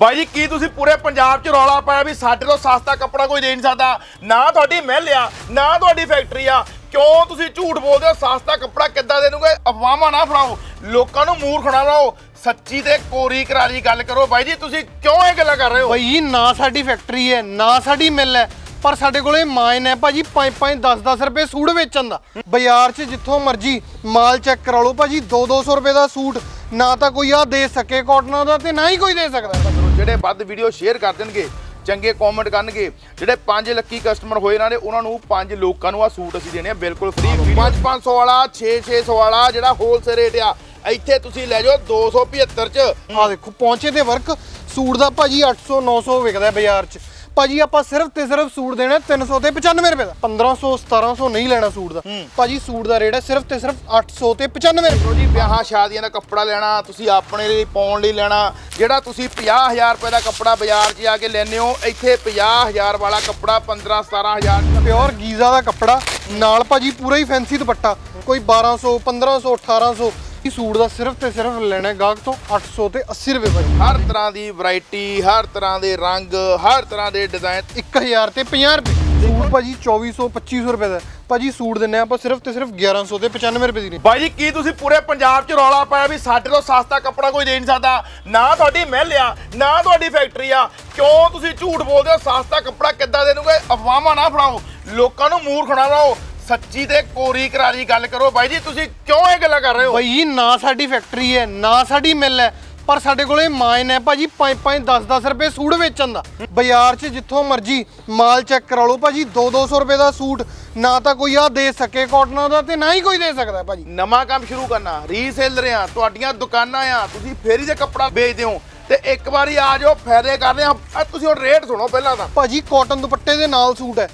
ਬਾਈ ਜੀ, ਕੀ ਤੁਸੀਂ ਪੂਰੇ ਪੰਜਾਬ 'ਚ ਰੌਲਾ ਪਾਇਆ ਵੀ ਸਾਡੇ ਤੋਂ ਸਸਤਾ ਕੱਪੜਾ ਕੋਈ ਦੇ ਨਹੀਂ ਸਕਦਾ? ਨਾ ਤੁਹਾਡੀ ਮਿਲ ਆ, ਨਾ ਤੁਹਾਡੀ ਫੈਕਟਰੀ ਆ। ਕਿਉਂ ਤੁਸੀਂ ਝੂਠ ਬੋਲਦੇ ਹੋ? ਸਸਤਾ ਕੱਪੜਾ ਕਿੱਦਾਂ ਦੇ ਦੂਗੇ ਅਫਵਾਹਾਂ ਨਾ ਫੜਾਓ। ਲੋਕਾਂ ਨੂੰ ਮੂਰਖ ਨਾ ਬਣਾਓ। ਸੱਚੀ ਤੇ ਕੋਰੀ ਕਰਾਰੀ ਗੱਲ ਕਰੋ। ਬਾਈ ਜੀ, ਤੁਸੀਂ ਕਿਉਂ ਇਹ ਗੱਲਾਂ ਕਰ ਰਹੇ ਹੋ? ਬਈ ਨਾ ਸਾਡੀ ਫੈਕਟਰੀ ਹੈ, ਨਾ ਸਾਡੀ ਮਿੱਲ ਹੈ। ਪਰ ਸਾਡੇ ਕੋਲੇ ਮਾਈਨ ਹੈ ਭਾਜੀ 5-5 10-10 ਰੁਪਏ ਸੂਟ ਵੇਚਣ ਦਾ। ਬਾਜ਼ਾਰ 'ਚ ਜਿੱਥੋਂ ਮਰਜ਼ੀ ਮਾਲ ਚੈੱਕ ਕਰਾ ਲਓ ਭਾਜੀ 2-200 ਰੁਪਏ ਦਾ ਸੂਟ। ਨਾ ਤਾਂ ਕੋਈ ਆ ਦੇ ਸਕੇ ਕਾਟਨਾਂ ਦਾ ਤੇ ਨਾ ਹੀ ਕੋਈ ਦੇ ਸਕਦਾ। ਜਿਹੜੇ ਵੱਧ ਵੀਡੀਓ ਸ਼ੇਅਰ ਕਰ ਦੇਣਗੇ ਚੰਗੇ ਕਮੈਂਟ ਕਰਨਗੇ ਜਿਹੜੇ ਪੰਜ ਲੱਕੀ ਕਸਟਮਰ ਹੋਏ ਇਹਨਾਂ ਦੇ ਉਹਨਾਂ ਨੂੰ ਪੰਜ ਲੋਕਾਂ ਨੂੰ ਆ ਸੂਟ ਅਸੀਂ ਦੇਣੇ ਆ ਬਿਲਕੁਲ ਫ੍ਰੀ 5-500 ਵਾਲਾ 6-600 ਵਾਲਾ ਜਿਹੜਾ ਹੋਲਸੇਲ ਰੇਟ ਆ ਇੱਥੇ ਤੁਸੀਂ ਲੈ ਜਾਓ 275 ਚ। ਆ ਦੇਖੋ ਪਹੁੰਚੇ ਤੇ ਵਰਕ ਸੂਟ ਦਾ ਭਾਜੀ 800 900 ਵਿਕਦਾ ਬਾਜ਼ਾਰ 'ਚ। ਭਾਜੀ ਆਪਾਂ ਸਿਰਫ ਤੇ ਸਿਰਫ ਸੂਟ ਦੇਣਾ 300 ਤੇ 95 ਰੁਪਏ ਦਾ। 1500 1700 ਨਹੀਂ ਲੈਣਾ ਸੂਟ ਦਾ। ਭਾਜੀ ਸੂਟ ਦਾ ਰੇਟ ਹੈ ਸਿਰਫ ਤੇ ਸਿਰਫ 800 ਤੇ 95 ਰੁਪਏ ਜੀ ਵਿਆਹਾਂ ਸ਼ਾਦੀਆਂ ਦਾ ਕੱਪੜਾ ਲੈਣਾ ਤੁਸੀਂ ਆਪਣੇ ਲਈ ਪਾਉਣ ਲਈ ਲੈਣਾ। ਜਿਹੜਾ ਤੁਸੀਂ 50000 ਰੁਪਏ ਦਾ ਕੱਪੜਾ ਬਾਜ਼ਾਰ 'ਚ ਜਾ ਕੇ ਲੈਨੇ ਹੋ ਇੱਥੇ 50000 ਵਾਲਾ ਕੱਪੜਾ 15 17000 ਚ ਪਿਓਰ ਗੀਜ਼ਾ ਦਾ ਕੱਪੜਾ। ਨਾਲ ਭਾਜੀ ਪੂਰਾ ਹੀ ਫੈਂਸੀ ਦੁਪੱਟਾ। ਕੋਈ 1200 1500 1800 ਇਹ ਸੂਟ ਦਾ ਸਿਰਫ ਤੇ ਸਿਰਫ ਲੈਣਾ ਗਾਹਕ ਤੋਂ 800 ਤੇ 80 ਰੁਪਏ ਭਾਜੀ ਹਰ ਤਰ੍ਹਾਂ ਦੀ ਵੈਰਾਈਟੀ ਹਰ ਤਰ੍ਹਾਂ ਦੇ ਰੰਗ ਹਰ ਤਰ੍ਹਾਂ ਦੇ ਡਿਜ਼ਾਈਨ 1000 ਤੇ 50 ਰੁਪਏ। ਸੂਟ ਭਾਜੀ 2400 2500 ਰੁਪਏ ਦਾ ਭਾਜੀ ਸੂਟ ਦਿੰਨੇ ਆਪਾਂ ਸਿਰਫ ਤੇ ਸਿਰਫ 1100 ਤੇ 95 ਰੁਪਏ ਦੀ ਨੇ ਬਾਈ ਜੀ ਕੀ ਤੁਸੀਂ ਪੂਰੇ ਪੰਜਾਬ 'ਚ ਰੌਲਾ ਪਾਇਆ ਵੀ ਸਾਡੇ ਤੋਂ ਸਸਤਾ ਕੱਪੜਾ ਕੋਈ ਦੇ ਨਹੀਂ ਸਕਦਾ? ਨਾ ਤੁਹਾਡੀ ਮਿਲ ਆ ਨਾ ਤੁਹਾਡੀ ਫੈਕਟਰੀ ਆ। ਕਿਉਂ ਤੁਸੀਂ ਝੂਠ ਬੋਲਦੇ ਹੋ? ਸਸਤਾ ਕੱਪੜਾ ਕਿੱਦਾਂ ਦੇ ਦੂਗੇ? ਅਫਵਾਹਾਂ ਨਾ ਫੜਾਓ। ਲੋਕਾਂ ਨੂੰ ਮੂਰਖ ਨਾ ਬਣਾਓ। ਸੱਚੀ ਤੇ ਕੋਰੀ ਕਰਾਰੀ ਗੱਲ ਕਰੋ ਬਾਈ ਜੀ ਤੁਸੀਂ ਕਿਉਂ ਇਹ ਗੱਲਾਂ ਕਰ ਰਹੇ ਹੋ? ਬਈ ਨਾ ਸਾਡੀ ਫੈਕਟਰੀ ਹੈ ਨਾ ਸਾਡੀ ਮਿੱਲ ਹੈ ਪਰ ਸਾਡੇ ਕੋਲੇ ਮਾਈਨ ਹੈ। ਭਾਜੀ 5-5 10-10 ਰੁਪਏ ਸੂਟ ਵੇਚਣ ਦਾ। ਬਾਜ਼ਾਰ 'ਚ ਜਿੱਥੋਂ ਮਰਜ਼ੀ ਮਾਲ ਚੈੱਕ ਕਰਾ ਲਓ ਭਾਜੀ 2-200 ਰੁਪਏ ਦਾ ਸੂਟ ਨਾ ਤਾਂ ਕੋਈ ਆ ਦੇ ਸਕੇ ਕਾਟਨਾਂ ਦਾ ਤੇ ਨਾ ਹੀ ਕੋਈ ਦੇ ਸਕਦਾ ਭਾਜੀ। ਨਵਾਂ ਕੰਮ ਸ਼ੁਰੂ ਕਰਨਾ ਰੀਸੇਲਰ ਆ ਤੁਹਾਡੀਆਂ ਦੁਕਾਨਾਂ ਆ ਤੁਸੀਂ ਫੇਰ ਜੇ ਕੱਪੜਾ ਵੇਚਦੇ ਹੋ ਤੇ ਇੱਕ ਵਾਰੀ ਆ ਜਾਓ ਫਾਇਦੇ ਕਰਦੇ ਆ ਤੁਸੀਂ ਹੁਣ ਰੇਟ ਸੁਣੋ ਪਹਿਲਾਂ ਤਾਂ। ਭਾਜੀ ਕਾਟਨ ਦੁਪੱਟੇ ਦੇ ਨਾਲ ਸੂਟ ਹੈ।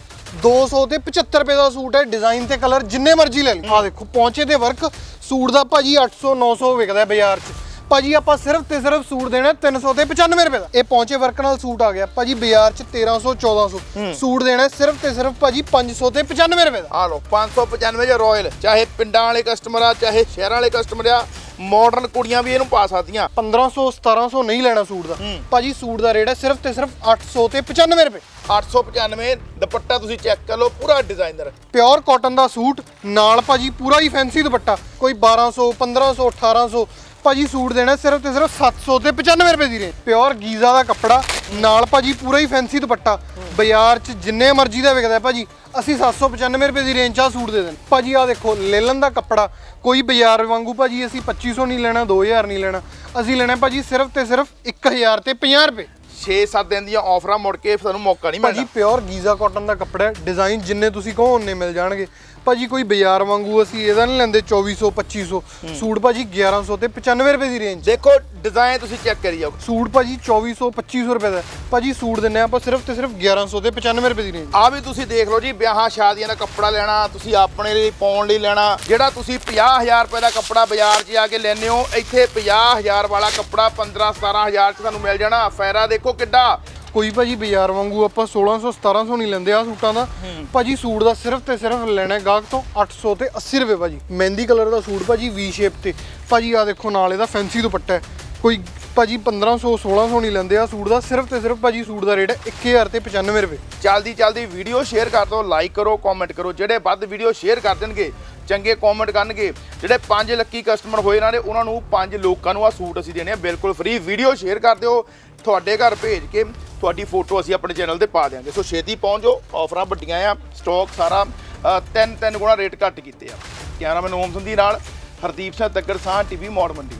200 ਤੇ 75 ਰੁਪਏ ਦਾ ਸੂਟ ਹੈ ਡਿਜ਼ਾਈਨ ਤੇ ਕਲਰ ਜਿੰਨੇ ਮਰਜ਼ੀ ਲੈ ਲਓ। ਆ ਦੇਖੋ ਪਹੁੰਚੇ ਤੇ ਵਰਕ ਸੂਟ ਦਾ ਭਾਜੀ 800 900 ਵਿਕਦਾ ਬਾਜ਼ਾਰ 'ਚ। ਭਾਜੀ ਆਪਾਂ ਸਿਰਫ ਤੇ ਸਿਰਫ ਸੂਟ ਦੇਣਾ 300 ਤੇ 95 ਰੁਪਏ ਦਾ। ਇਹ ਪਹੁੰਚੇ ਵਰਕ ਨਾਲ ਸੂਟ ਆ ਗਿਆ। ਭਾਜੀ ਬਾਜ਼ਾਰ 'ਚ 1300 1400 ਸੂਟ ਦੇਣਾ ਸਿਰਫ ਤੇ ਸਿਰਫ ਭਾਜੀ 500 ਤੇ 95 ਰੁਪਏ ਦਾ। ਆ ਲਓ 595 ਜੇ ਰਾਇਲ ਚਾਹੇ ਪਿੰਡਾਂ ਵਾਲੇ ਕਸਟਮਰ ਆ ਚਾਹੇ ਸ਼ਹਿਰਾਂ ਵਾਲੇ ਕਸਟਮਰ ਆ ਮਾਡਰਨ ਕੁੜੀਆਂ ਵੀ ਇਹਨੂੰ ਪਾ ਸਕਦੀਆਂ। 1500 1700 ਨਹੀਂ ਲੈਣਾ ਸੂਟ ਦਾ। ਭਾਜੀ ਸੂਟ ਦਾ ਰੇਟ ਹੈ ਸਿਰਫ ਤੇ ਸਿਰਫ 800 ਤੇ 95 ਰੁਪਏ। 895, ਦੁਪੱਟਾ ਤੁਸੀਂ ਚੈੱਕ ਕਰ ਲਓ, ਪੂਰਾ ਡਿਜ਼ਾਈਨਰ ਪਿਓਰ ਕਾਟਨ ਦਾ ਸੂਟ, ਨਾਲ ਭਾਜੀ ਪੂਰਾ ਹੀ ਫੈਂਸੀ ਦੁਪੱਟਾ। ਕੋਈ 1200 1500 1800 ਭਾਜੀ ਸੂਟ ਦੇਣਾ ਸਿਰਫ ਤੇ ਸਿਰਫ 700 ਤੇ 95 ਰੁਪਏ ਦੀ ਰੇਂਜ ਪਿਓਰ ਗੀਜ਼ਾ ਦਾ ਕੱਪੜਾ, ਨਾਲ ਭਾਜੀ ਪੂਰਾ ਹੀ ਫੈਂਸੀ ਦੁਪੱਟਾ। ਬਾਜ਼ਾਰ 'ਚ ਜਿੰਨੇ ਮਰਜ਼ੀ ਦਾ ਵਿਕਦਾ ਭਾਜੀ, ਅਸੀਂ 795 ਰੁਪਏ ਦੀ ਰੇਂਜ 'ਚ ਆਹ ਸੂਟ ਦੇ ਦੇਣ। ਭਾਜੀ ਆ ਦੇਖੋ, ਲੇਲਨ ਦਾ ਕੱਪੜਾ, ਕੋਈ ਬਾਜ਼ਾਰ ਵਾਂਗੂ ਭਾਜੀ ਅਸੀਂ 2500 ਨਹੀਂ ਲੈਣਾ 2000 ਨਹੀਂ ਲੈਣਾ। ਅਸੀਂ ਲੈਣਾ ਭਾਜੀ ਸਿਰਫ ਤੇ ਸਿਰਫ 1000 ਤੇ 50 ਰੁਪਏ। 6-7 ਦਿਨ ਦੀਆਂ ਆਫਰਾਂ ਮੁੜ ਕੇ ਤੁਹਾਨੂੰ ਮੌਕਾ ਨਹੀਂ ਭਾਜੀ ਪਿਓਰ ਗੀਜ਼ਾ ਕਾਟਨ ਦਾ ਕੱਪੜਾ ਹੈ। ਡਿਜ਼ਾਈਨ ਜਿੰਨੇ ਤੁਸੀਂ ਕਹੋ ਉਹਨੇ ਮਿਲ ਜਾਣਗੇ। ਭਾਜੀ ਕੋਈ ਬਾਜ਼ਾਰ ਵਾਂਗੂ ਅਸੀਂ ਇਹਦਾ ਨਹੀਂ ਲੈਂਦੇ 2400 2500 ਸੂਟ ਭਾਜੀ 1100 ਤੇ 95 ਰੁਪਏ ਦੀ ਰੇਂਜ ਦੇਖੋ ਡਿਜ਼ਾਈਨ ਤੁਸੀਂ ਚੈੱਕ ਕਰੀ ਜਾਓ। ਸੂਟ ਭਾਜੀ 2400 2500 ਰੁਪਏ ਦਾ। ਭਾਜੀ ਸੂਟ ਦਿੰਨੇ ਆਪਾਂ ਸਿਰਫ ਤੇ ਸਿਰਫ 1100 ਤੇ 95 ਰੁਪਏ ਦੀ ਰੇਂਜ ਆ ਵੀ ਤੁਸੀਂ ਦੇਖ ਲਓ ਜੀ ਵਿਆਹਾਂ ਸ਼ਾਦੀਆਂ ਦਾ ਕੱਪੜਾ ਲੈਣਾ ਤੁਸੀਂ ਆਪਣੇ ਲਈ ਪਾਉਣ ਲਈ ਲੈਣਾ। ਜਿਹੜਾ ਤੁਸੀਂ 50000 ਰੁਪਏ ਦਾ ਕੱਪੜਾ ਬਾਜ਼ਾਰ 'ਚ ਜਾ ਕੇ ਲੈਨੇ ਹੋ ਇੱਥੇ 50000 ਵਾਲਾ ਕੱਪੜਾ 15 17000 'ਚ ਤੁਹਾਨੂੰ ਮਿਲ ਜਾਣਾ। ਫਾਇਰਾ ਦੇਖੋ ਕਿੱਡਾ। ਕੋਈ ਭਾਜੀ ਬਾਜ਼ਾਰ ਵਾਂਗੂ ਆਪਾਂ 1600 1700 ਨਹੀਂ ਲੈਂਦੇ ਆ ਸੂਟਾਂ ਦਾ। ਭਾਜੀ ਸੂਟ ਦਾ ਸਿਰਫ ਤੇ ਸਿਰਫ ਲੈਣਾ ਗਾਹਕ ਤੋਂ 800 ਤੇ 80 ਰੁਪਏ ਭਾਜੀ। ਮਹਿੰਦੀ ਕਲਰ ਦਾ ਸੂਟ ਭਾਜੀ ਵੀ ਸ਼ੇਪ ਤੇ। ਭਾਜੀ ਆ ਦੇਖੋ ਨਾਲ ਇਹਦਾ ਫੈਂਸੀ ਦੁਪੱਟਾ ਹੈ। ਕੋਈ ਭਾਜੀ 1500 1600 ਨਹੀਂ ਲੈਂਦੇ ਆ ਸੂਟ ਦਾ। ਸਿਰਫ ਤੇ ਸਿਰਫ ਭਾਜੀ ਸੂਟ ਦਾ ਰੇਟ ਹੈ 1000 ਤੇ 95 ਰੁਪਏ। ਜਲਦੀ ਜਲਦੀ ਵੀਡੀਓ ਸ਼ੇਅਰ ਕਰ ਦਿਓ ਲਾਈਕ ਕਰੋ ਕਮੈਂਟ ਕਰੋ। ਜਿਹੜੇ ਵੱਧ ਵੀਡੀਓ ਸ਼ੇਅਰ ਕਰ ਦੇਣਗੇ ਚੰਗੇ ਕਮੈਂਟ ਕਰਨਗੇ ਜਿਹੜੇ ਪੰਜ ਲੱਕੀ ਕਸਟਮਰ ਹੋਏ ਇਹਨਾਂ ਦੇ ਉਹਨਾਂ ਨੂੰ ਪੰਜ ਲੋਕਾਂ ਨੂੰ ਆ ਸੂਟ ਅਸੀਂ ਦੇਣੇ ਆ। ਬਿਲਕੁਲ ਫ੍ਰੀ ਵੀਡੀਓ ਸ਼ੇਅਰ ਕਰ ਦਿਓ। ਤੁਹਾਡੇ ਘਰ ਭੇਜ ਕੇ ਤੁਹਾਡੀ ਫੋਟੋ ਅਸੀਂ ਆਪਣੇ ਚੈਨਲ ਤੇ ਪਾ ਦਿਆਂਗੇ। ਸੋ ਛੇਤੀ ਪਹੁੰਚੋ ਆਫਰਾਂ ਵੱਡੀਆਂ ਆ ਸਟਾਕ ਸਾਰਾ ਤਿੰਨ ਤਿੰਨ ਗੁਣਾ ਰੇਟ ਘੱਟ ਕੀਤੇ ਆ। ਕੈਮਰਾਮੈਨ ਓਮ ਸੰਧੀ ਨਾਲ ਹਰਦੀਪ ਸਿੰਘ ਤੱਕਰ ਸਾਹ ਟੀਵੀ, ਮੌੜ ਮੰਡੀ।